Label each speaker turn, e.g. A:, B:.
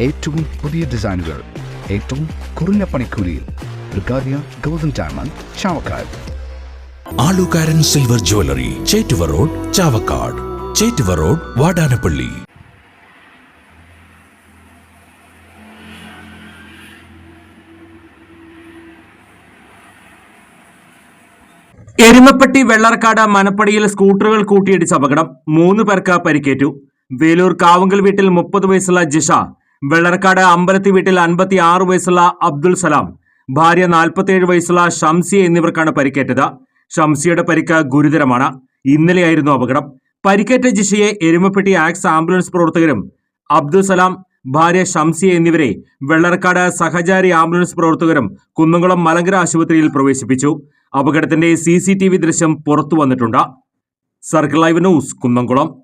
A: ഏറ്റവും പുതിയ ഡിസൈനുകൾ ഏറ്റവും കുറഞ്ഞ പണിക്കൂലിയിൽ ബ്രിഗാദിയ golden diamond Chavakkad.
B: Alukkaran silver jewellery Chettuva road Chavakkad. Chettuva road Vadanappally.
C: Erumapetty Vellarkad മനപ്പടിയിൽ സ്കൂട്ടറുകൾ കൂട്ടിയിടിച്ച അപകടം. മൂന്ന് പേർക്ക് പരിക്കേറ്റു. വേലൂർ കാവുങ്കൽ വീട്ടിൽ മുപ്പത് വയസ്സുള്ള ജിഷ വെള്ളർക്കാട് അമ്പലത്തി വീട്ടിൽ അൻപത്തി ആറ് വയസ്സുള്ള അബ്ദുൽ സലാം ഭാര്യ നാൽപ്പത്തിയേഴ് വയസ്സുള്ള ഷംസിയ എന്നിവർക്കാണ് പരിക്കേറ്റത്. ഷംസിയുടെ പരിക്ക് ഗുരുതരമാണ്. ഇന്നലെയായിരുന്നു അപകടം. പരിക്കേറ്റ ജിഷയെ എരുമപ്പെട്ടി ആക്സ് ആംബുലൻസ് പ്രവർത്തകരും അബ്ദുൽ സലാം ഭാര്യ ഷംസിയ എന്നിവരെ വെള്ളർക്കാട് സഹചാരി ആംബുലൻസ് പ്രവർത്തകരും കുന്നംകുളം മലങ്കര ആശുപത്രിയിൽ പ്രവേശിപ്പിച്ചു. അപകടത്തിന്റെ സി ദൃശ്യം പുറത്തു വന്നിട്ടുണ്ട്. Circle live news Kunnamkulam.